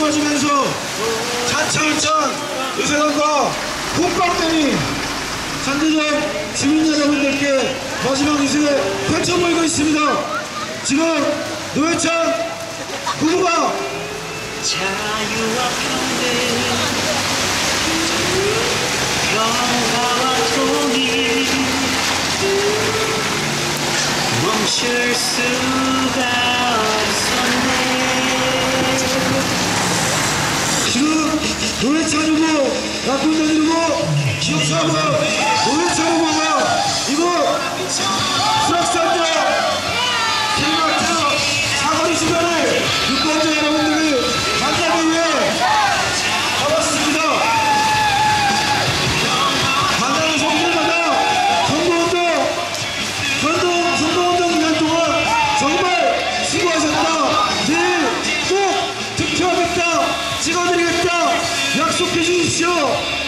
맞으면서 차차차찬 의세단과 콩깍대니 상대적 시민 여러분들께 마지막 이세 펼쳐 보이고 있습니다. 지금 노회찬 후보가 자유와 평등 평화와 통일 멈출 수가 없었네 지금 노회찬 후보, 박근혜 후보, 기억사고 노회찬 후보가 이 약속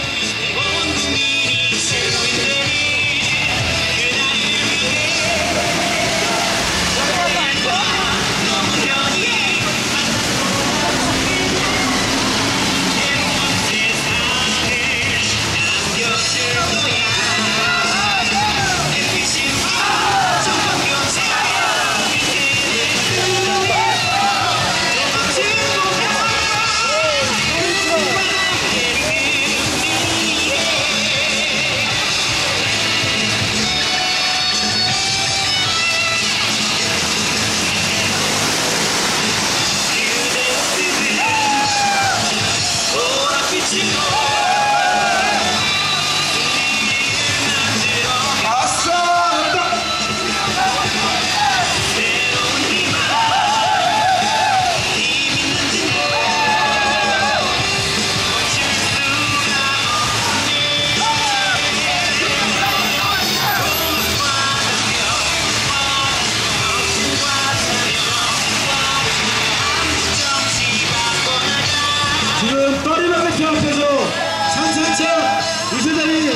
파리바게트 앞에서 산산차 이세단이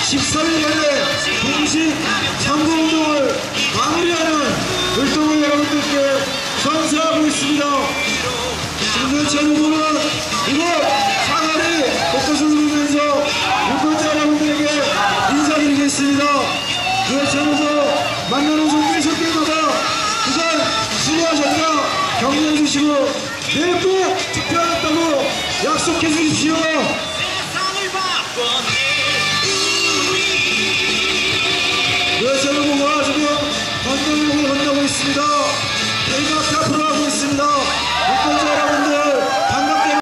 13일 만에 공식 선거운동을 마무리하는 활동을 여러분들께 선사하고 있습니다. 노천 후보는 이곳 사가리 곳곳을 누르면서 유권자 여러분들에게 인사드리겠습니다. 노천 내일 꼭 투표하겠다고 약속해 주십시오.